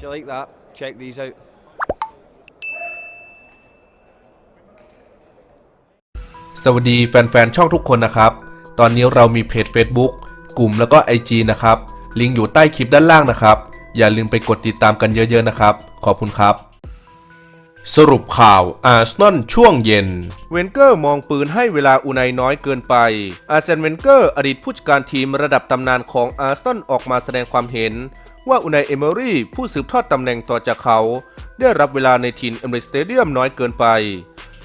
If you like that, check these out. สวัสดีแฟนๆ ช่องทุกคนนะครับ ตอนนี้เรามีเพจ Facebook กลุ่มแล้วก็ IG นะครับ ลิงก์อยู่ใต้คลิปด้านล่างนะครับ อย่าลืมไปกดติดตามกันเยอะๆนะครับ ขอบคุณครับ สรุปข่าวอาร์เซนอลช่วงเย็น เวนเกอร์มองปืนให้เวลาอุไนน้อยเกินไป อาร์เซนเวนเกอร์อดีตผู้จัดการทีมระดับตำนานของอาร์เซนอลออกมาแสดงความเห็น ว่าอุไนเอเมอรี่ผู้สืบทอดตำแหน่งต่อจากเขา ได้รับเวลาในทีมเอเมริสเตเดียมน้อยเกินไป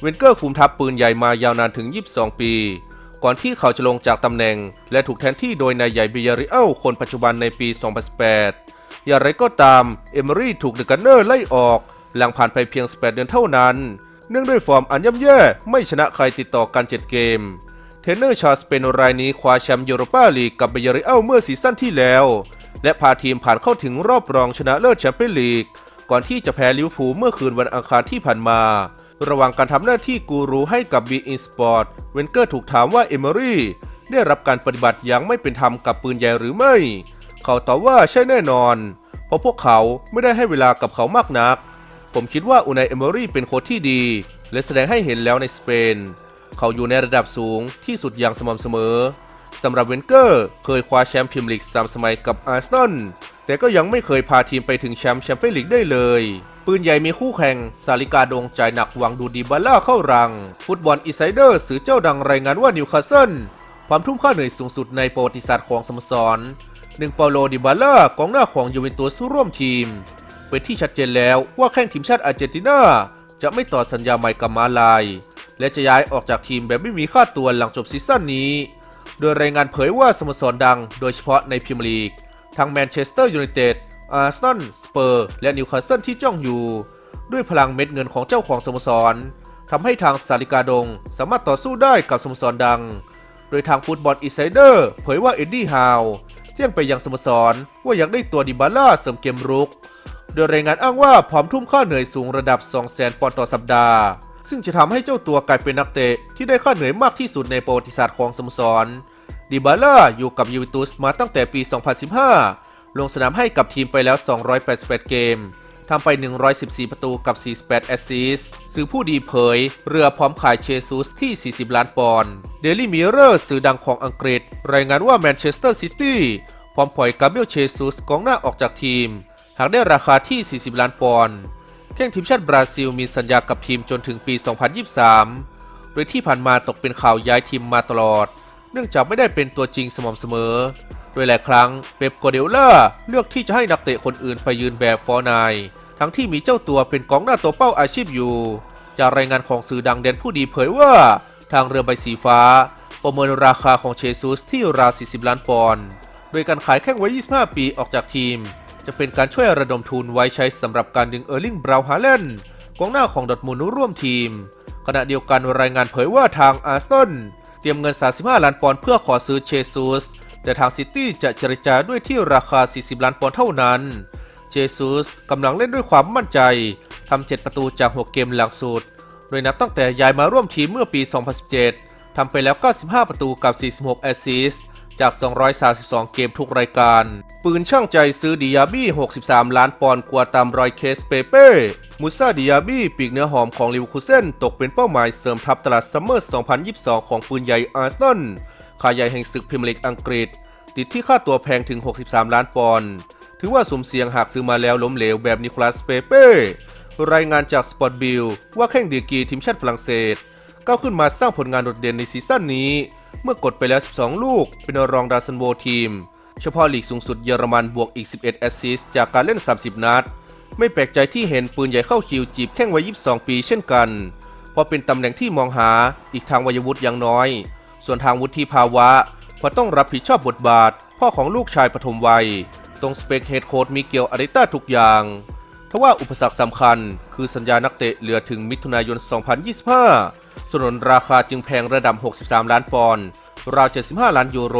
เวนเกอร์คุมทัพปืนใหญ่มายาวนานถึง 22 ปี ก่อนที่เขาจะลงจากตำแหน่ง และถูกแทนที่โดยนายใหญ่เบียริเอลคนปัจจุบันในปี 2018 อย่างไรก็ตามเอเมอรี่ถูกเดอะกันเนอร์ไล่ออก หลังผ่านไปเพียง 18 เดือนเท่านั้น เนื่องด้วยฟอร์มอันย่ำแย่ไม่ชนะใครติดต่อกัน 7 เกมเทรนเนอร์ชาสเปนรายนี้คว้าแชมป์ยูโรปาลีกกับเบียริเอลเมื่อซีซั่นที่แล้ว และพาทีมผ่านเข้าถึงรอบรองชนะเลิศแชมเปี้ยนลีก ก่อนที่จะแพ้ลิเวอร์พูลเมื่อคืนวันอังคารที่ผ่านมา ระหว่างการทำหน้าที่กูรูให้กับ b ีอินสปอร์ตเวนเกอร์ถูกถามว่าเอเมอรี่ได้รับการปฏิบัติอย่างไม่เป็นธรรมกับปืนใหญ่หรือไม่ เขาตอบว่าใช่แน่นอน เพราะพวกเขาไม่ได้ให้เวลากับเขามากนัก ผมคิดว่าอูนายเอเมอรี่เป็นโค้ชที่ดี และแสดงให้เห็นแล้วในสเปน เขาอยู่ในระดับสูงที่สุดอย่างสม่ำเสมอ สำหรับเวนเกอร์ เคยคว้าแชมป์พรีเมียร์ลีกสามสมัยกับอาร์เซนอลแต่ก็ยังไม่เคยพาทีมไปถึงแชมป์แชมเปี้ยนลีกได้เลย ปืนใหญ่มีคู่แข่ง ซาลิกาดงใจหนักวังดูดีบาล่าเข้ารัง ฟุตบอลอินไซเดอร์สื่อเจ้าดังรายงานว่านิวคาสเซิลความทุ่มค่าเหนื่อยสูงสุดในประวัติศาสตร์ของสโมสรหนึ่งเปาโลดิบาล่ากองหน้าของยูเวนตุสร่วมทีม เป็นที่ชัดเจนแล้วว่าแข้งทีมชาติอาร์เจนตินาจะไม่ต่อสัญญาใหม่กับมาลาย และจะย้ายออกจากทีมแบบไม่มีค่าตัวหลังจบซีซั่นนี้ โดยรายงานเผยว่าสโมสรดังโดยเฉพาะในพรีเมียร์ลีก ทั้งแมนเชสเตอร์ยูไนเต็ด อาร์เซนอล สเปอร์ และนิวคาสเซิลที่จ้องอยู่ ด้วยพลังเม็ดเงินของเจ้าของสโมสรทำให้ทางสาลิกาดง สามารถต่อสู้ได้กับสโมสรดัง โดยทางฟุตบอลอินไซเดอร์เผยว่าเอ็ดดี้ฮาวแจ้งไปยังสโมสรว่าอยากได้ตัวดิบาล่าเสริมเกมรุก โดยรายงานอ้างว่าพร้อมทุ่มค่าเหนื่อยสูงระดับ 200,000ปอนด์ต่อสัปดาห์ ซึ่งจะทำให้เจ้าตัวกลายเป็นนักเตะที่ได้ค่าเหนื่อยมากที่สุดในประวัติศาสตร์ของสโมสรดิบาล่าอยู่กับยูเวนตุสมาตั้งแต่ปี 2015 ลงสนามให้กับทีมไปแล้ว 288 เกมทำไป 114 ประตูกับ 48 แอสซิสต์สื่อผู้ดีเผย เรือพร้อมขายเชซุสที่ 40 ล้านปอนด์เดลี่มิเรอร์สื่อดังของอังกฤษ รายงานว่าแมนเชสเตอร์ซิตี้พร้อมปล่อยกาเบรียลเชซุสกองหน้าออกจากทีม หากได้ราคาที่ 40 ล้านปอนด์ แข้งทีมชาติบราซิลมีสัญญากับทีมจนถึงปี 2023 โดยที่ผ่านมาตกเป็นข่าวย้ายทีมมาตลอด เนื่องจากไม่ได้เป็นตัวจริงสม่ำเสมอ โดยหลายครั้งเป๊ปโกเดล่าเลือกที่จะให้นักเตะคนอื่นไปยืนแบบฟอร์นายทั้งที่มีเจ้าตัวเป็นกองหน้าตัวเป้าอาชีพอยู่ จากรายงานของสื่อดังเด่นผู้ดีเผยว่า ทางเรือใบสีฟ้า ประเมินราคาของเชซุสที่ราว40 ล้านปอนด์โดยการขายแข้งไว้ 25 ปีออกจากทีม จะเป็นการช่วยระดมทุนไว้ใช้สำหรับการดึงเออร์ลิงบราวน์ฮาเลนกองหน้าของดอทมุนด์ร่วมทีม ขณะเดียวกันรายงานเผยว่าทางอาร์เซนอลเตรียมเงิน 35 ล้านปอนด์เพื่อขอซื้อเชซุสแต่ทางซิตี้จะเจรจาด้วยที่ราคา 40 ล้านปอนด์เท่านั้นเจซุสกำลังเล่นด้วยความมั่นใจทำ 7 ประตูจาก 6 เกมหลังสุด โดยนับตั้งแต่ย้ายมาร่วมทีมเมื่อปี 2017ทำไปแล้ว 95 ประตูกับ 46 แอสซิสต์ จาก 232 เกมทุกรายการ ปืนช่างใจซื้อดิยาบี้ 63 ล้านปอนด์กว่าตามรอยเคสเปเป้ มูซาดิยาบี้ปีกเนื้อหอมของลิเวอร์คูเซนตกเป็นเป้าหมายเสริมทัพตลาดซัมเมอร์ 2022 ของปืนใหญ่อาร์เซนอลขายใหญ่แห่งศึกพรีเมียร์ลีกอังกฤษ ติดที่ค่าตัวแพงถึง 63 ล้านปอนด์ถือว่าสมเสียงหากซื้อมาแล้วล้มเหลวแบบนิโคลัสเปเป้ รายงานจากสปอร์ตบิลว่าแข้งดีกีทีมชาติฝรั่งเศสก้าวขึ้นมาสร้างผลงานโดดเด่นในซีซั่นนี้ เมื่อกดไปแล้ว 12 ลูก เป็นรองดาซันโวทีม เฉพาะลีกสูงสุดเยอรมันบวกอีก 11 แอสซิสต์จากการเล่น 30 นัด ไม่แปลกใจที่เห็นปืนใหญ่เข้าคิวจีบแข้งวัย 22 ปีเช่นกัน เพราะเป็นตำแหน่งที่มองหาอีกทางวัยวุฒิอย่างน้อย ส่วนทางวุฒิภาวะเพราะต้องรับผิดชอบบทบาท พ่อของลูกชายปฐมวัย ตรงสเปคเฮดโค้ดมีเกียวอาริต้าทุกอย่างทว่าอุปสรรคสำคัญ คือสัญญานักเตะเหลือถึงมิถุนายน 2025 ส่วนราคาจึงแพงระดับ 63 ล้านปอนด์ราว 75 ล้านยูโร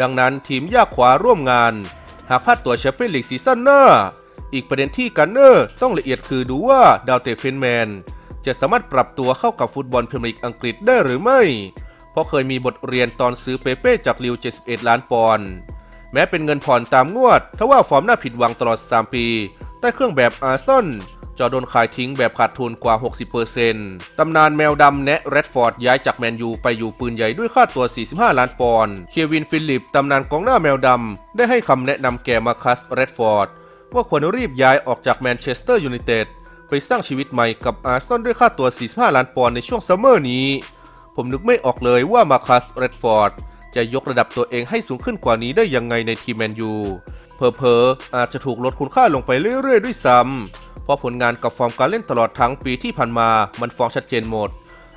ดังนั้นทีมยากขวาร่วมงาน หากพลาดตัวแชมเปี้ยนลีกซีซั่นหน้า อีกประเด็นที่กันเนอร์ต้องละเอียดคือดูว่าดาวเตะเฟนแมน จะสามารถปรับตัวเข้ากับฟุตบอลพรีเมียร์ลีกอังกฤษได้หรือไม่ เพราะเคยมีบทเรียนตอนซื้อเปเป้จากลิว 71 ล้านปอนด์แม้เป็นเงินผ่อนตามงวดทว่าฟอร์มน่าผิดหวังตลอด 3 ปี ใต้เครื่องแบบอาร์ซอน จอโดนขายทิ้งแบบขาดทุนกว่า 60%ตำนานแมวดำแนะแรดฟอร์ดย้ายจากแมนยูไปอยู่ปืนใหญ่ด้วยค่าตัว 45 ล้านปอนด์ เควินฟิลิปตำนานกองหน้าแมวดำได้ให้คำแนะนำแก่มาคัสแรดฟอร์ดว่าควรรีบย้ายออกจากแมนเชสเตอร์ยูไนเต็ดไปสร้างชีวิตใหม่กับอาร์ซอนด้วยค่าตัว 45 ล้านปอนด์ในช่วงซัมเมอร์นี้ ผมนึกไม่ออกเลยว่ามาคัสเรดฟอร์ดจะยกระดับตัวเองให้สูงขึ้นกว่านี้ได้ยังไงในทีมแมนยูเพอเพออาจจะถูกลดคุณค่าลงไปเรื่อยๆ ด้วยซ้ำ เพราะผลงานกับฟอร์มการเล่นตลอดทั้งปีที่ผ่านมามันฟ้องชัดเจนหมด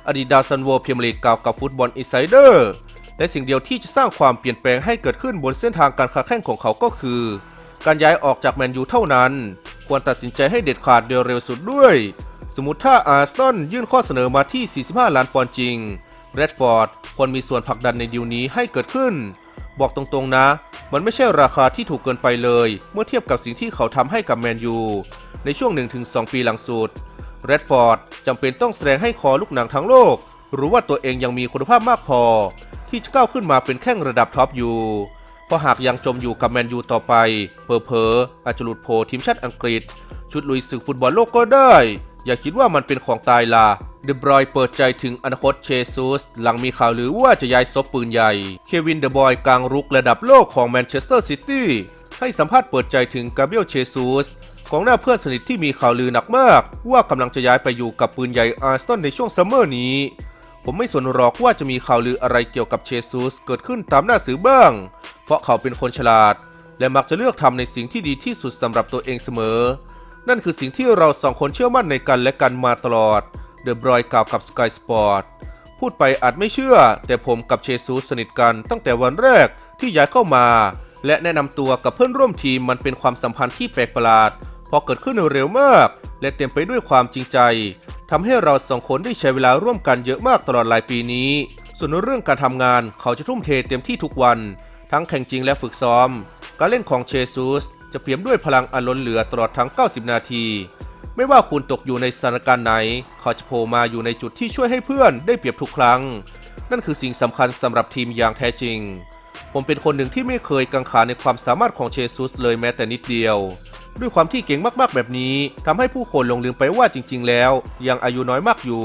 อดีตดาวซันโวเมียร์ลีกกล่าวกับฟุตบอลอินไซเดอร์และสิ่งเดียวที่จะสร้างความเปลี่ยนแปลงให้เกิดขึ้นบนเส้นทางการค้าแข่งของเขาก็คือ การย้ายออกจากแมนยูเท่านั้น ควรตัดสินใจให้เด็ดขาดโดยเร็วสุดด้วย สมมติถ้าอาร์ซนอลยื่นข้อเสนอมาที่ 45 ล้านปอนด์จริงเรดฟอร์ดควรมีส่วนผลักดันในดีลนี้ให้เกิดขึ้น บอกตรงๆนะ มันไม่ใช่ราคาที่ถูกเกินไปเลย เมื่อเทียบกับสิ่งที่เขาทำให้กับแมนยู ในช่วง 1-2 ปีหลังสุดเรดฟอร์ดจำเป็นต้องแสดงให้คอลูกหนังทั้งโลก รู้ว่าตัวเองยังมีคุณภาพมากพอ ที่จะก้าวขึ้นมาเป็นแข้งระดับท็อปอยู่เพราะหากยังจมอยู่กับแมนยูต่อไปเพอเพออาจจะหลุดโผทีมชาติอังกฤษ ชุดลุยศึกฟุตบอลโลกก็ได้ อย่าคิดว่ามันเป็นของตายล่ะเดบรอยเปิดใจถึงอนาคตเชซูสหลังมีข่าวลือว่าจะย้ายซบปืนใหญ่ เควินเดบอยกลางรุกระดับโลกของแมนเชสเตอร์ซิตี้ให้สัมภาษณ์เปิดใจถึงกาเบรียลเชซูส กองหน้าเพื่อนสนิทที่มีข่าวลือหนักมาก ว่ากำลังจะย้ายไปอยู่กับปืนใหญ่อาร์สตันในช่วงซัมเมอร์นี้ ผมไม่สนหรอกว่าจะมีข่าวลืออะไรเกี่ยวกับเชซูสเกิดขึ้นตามหน้าสื่อบ้าง เพราะเขาเป็นคนฉลาด และมักจะเลือกทำในสิ่งที่ดีที่สุดสำหรับตัวเองเสมอ นั่นคือสิ่งที่เราสองคนเชื่อมั่นในกันและกันมาตลอด เดอะบรอยกล่าวกับ Sky Sport พูดไปอาจไม่เชื่อ แต่ผมกับเชซูสสนิทกันตั้งแต่วันแรกที่ย้ายเข้ามา และแนะนำตัวกับเพื่อนร่วมทีมมันเป็นความสัมพันธ์ที่แปลกประหลาด พอเกิดขึ้นเร็วมาก และเต็มไปด้วยความจริงใจทำให้เราสองคนได้ใช้เวลาร่วมกันเยอะมากตลอดหลายปีนี้ ส่วนเรื่องการทำงานเขาจะทุ่มเทเต็มที่ทุกวัน ทั้งแข่งจริงและฝึกซ้อม การเล่นของเชซูสจะเปี่ยมด้วยพลังอันล้นเหลือตลอดทั้ง 90 นาที ไม่ว่าคุณตกอยู่ในสถานการณ์ไหน เขาจะโผล่มาอยู่ในจุดที่ช่วยให้เพื่อนได้เปรียบทุกครั้ง นั่นคือสิ่งสำคัญสำหรับทีมอย่างแท้จริง ผมเป็นคนหนึ่งที่ไม่เคยกังขาในความสามารถของเชซุสเลยแม้แต่นิดเดียว ด้วยความที่เก่งมากๆแบบนี้ทำให้ผู้คนลงลืมไปว่าจริง ๆ แล้ว ยังอายุน้อยมากอยู่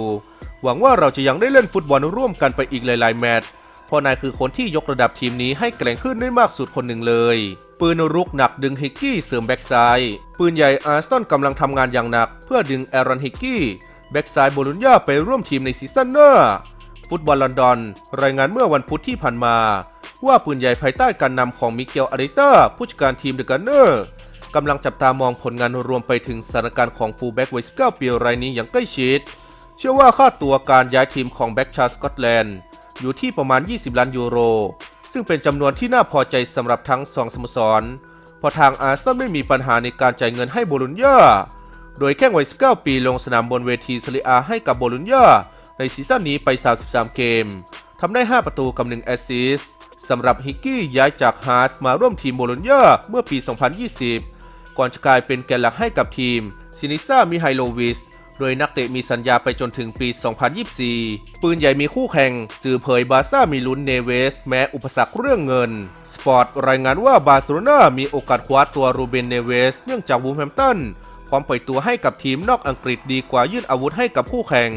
หวังว่าเราจะยังได้เล่นฟุตบอลร่วมกันไปอีกหลายๆแมตช์พราะนายคือคนที่ยกระดับทีมนี้ให้แกร่งขึ้นได้มากสุดคนหนึ่งเลย ปืนรุกหนักดึงฮิกกี้เสริมแบ็กซ้ายปืนใหญ่อาร์สตันกำลังทำงานอย่างหนัก เพื่อดึงแอรอนฮิกกี้แบ็กซ้ายโบลุญญาไปร่วมทีมในซีซั่นหน้าฟุตบอลลอนดอน รายงานเมื่อวันพุธที่ผ่านมา ว่าปืนใหญ่ภายใต้การนำของมิเกลอาริต้าผู้จัดการทีมเดอะกันเนอร์ กำลังจับตามองผลงานรวมไปถึงสถานการณ์ของฟูลแบ็กวัย19ปีรายนี้อย่างใกล้ชิด เชื่อว่าค่าตัวการย้ายทีมของแบ็กชาสกอตแลนด์อยู่ที่ประมาณ 20 ล้านยูโร ซึ่งเป็นจำนวนที่น่าพอใจสำหรับทั้งสองสโมสรเพราะทางอาร์เซนอลไม่มีปัญหาในการจ่ายเงินให้โบลุญญาโดยแข้งวัย19 ปีลงสนามบนเวทีซาริอาให้กับโบลุญญาในซีซั่นนี้ไป 33 เกมทำได้ 5 ประตูกับ1แอสซิสต์สำหรับฮิกกี้ย้ายจากฮาร์สมาร่วมทีมโบลุญญาเมื่อปี 2020 ก่อนจะกลายเป็นแกนหลักให้กับทีมซินิซ่ามิไฮโลวิสโดยนักเตะมีสัญญาไปจนถึงปี 2024 ปืนใหญ่มีคู่แข่ง สื่อเผยบาซ่ามีลุ้นเนเวส แม้อุปสรรคเรื่องเงิน สปอร์ตรายงานว่าบาร์เซโลนามีโอกาสคว้าตัวรูเบนเนเวส เนื่องจากวูลแฮมตันพร้อมปล่อยตัวให้กับทีมนอกอังกฤษดีกว่ายื่นอาวุธให้กับคู่แข่ง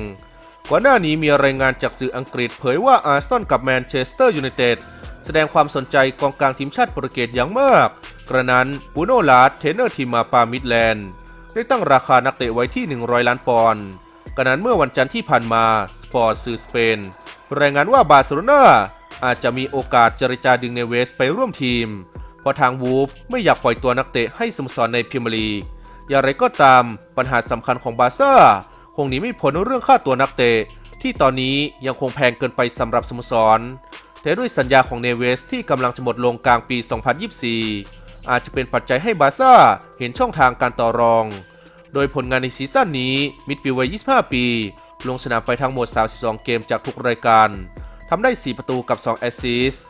ก่อนหน้านี้มีรายงานจากสื่ออังกฤษเผยว่าอาร์เซนอลกับแมนเชสเตอร์ยูไนเต็ดแสดงความสนใจกองกลางทีมชาติโปรตุเกสอย่างมาก กระนั้นบูโนลาร์เทนเนอร์ทีมมาปามิดแลนด์ได้ตั้งราคานักเตะไว้ที่ 100 ล้านปอนด์กระนั้นเมื่อวันจันทร์ที่ผ่านมาสปอร์ตสื่อสเปนรายงานว่าบาร์เซโลนาอาจจะมีโอกาสเจรจาดึงเนเวสไปร่วมทีม เพราะทางวูฟไม่อยากปล่อยตัวนักเตะให้สโมสรในพรีเมียร์ลีกอย่างไรก็ตามปัญหาสำคัญของบาร์ซ่าคงหนีไม่พ้นเรื่องค่าตัวนักเตะที่ตอนนี้ยังคงแพงเกินไปสำหรับสโมสรแต่ด้วยสัญญาของเนเวสที่กำลังจะหมดลงกลางปี 2024 อาจจะเป็นปัจจัยให้บาซ่าเห็นช่องทางการต่อรอง โดยผลงานในซีซั่นนี้ มิดฟิลด์วัย 25 ปี ลงสนามไปทั้งหมด 32 เกมจากทุกรายการทำได้ 4 ประตูกับ 2 แอสซิสต์